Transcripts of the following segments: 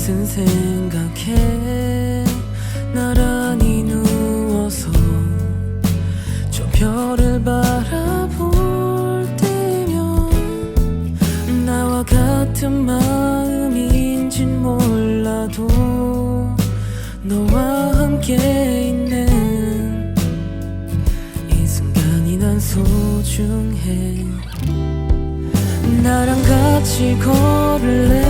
무슨 생각해? 나란히 누워서 저 별을 바라볼 때면 나와 같은 마음인진 몰라도 너와 함께 있는 이 순간이 난 소중해. 나랑 같이 걸을래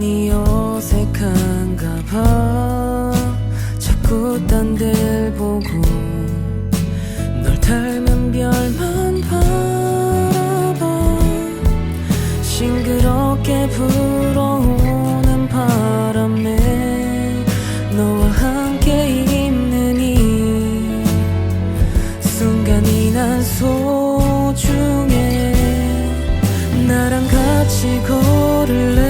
많이 어색한가 봐. 자꾸 딴 데를 보고 널 닮은 별만 바라봐. 싱그럽게 불어오는 바람에 너와 함께 있는 이 순간이 난 소중해. 나랑 같이 걸을래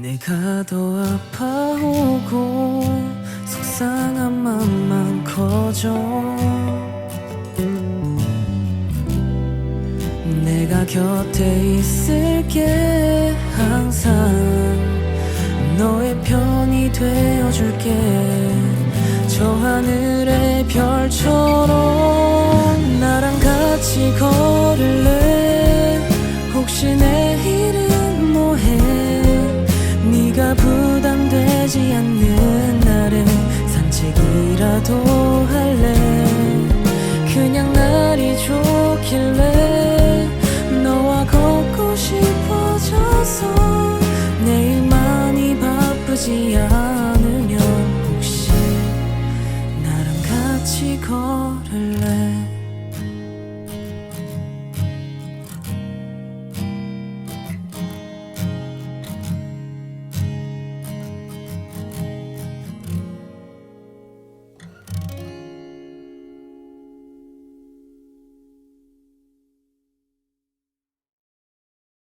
내가 더 아파오고 속상한 맘만 커져 내가 곁에 있을게 항상. 너의 편이 되어줄게. 저 하늘의 별처럼 좋길래 너와 걷고 싶어져서 내일 많이 바쁘지 않으면 혹시 나랑 같이 걸을래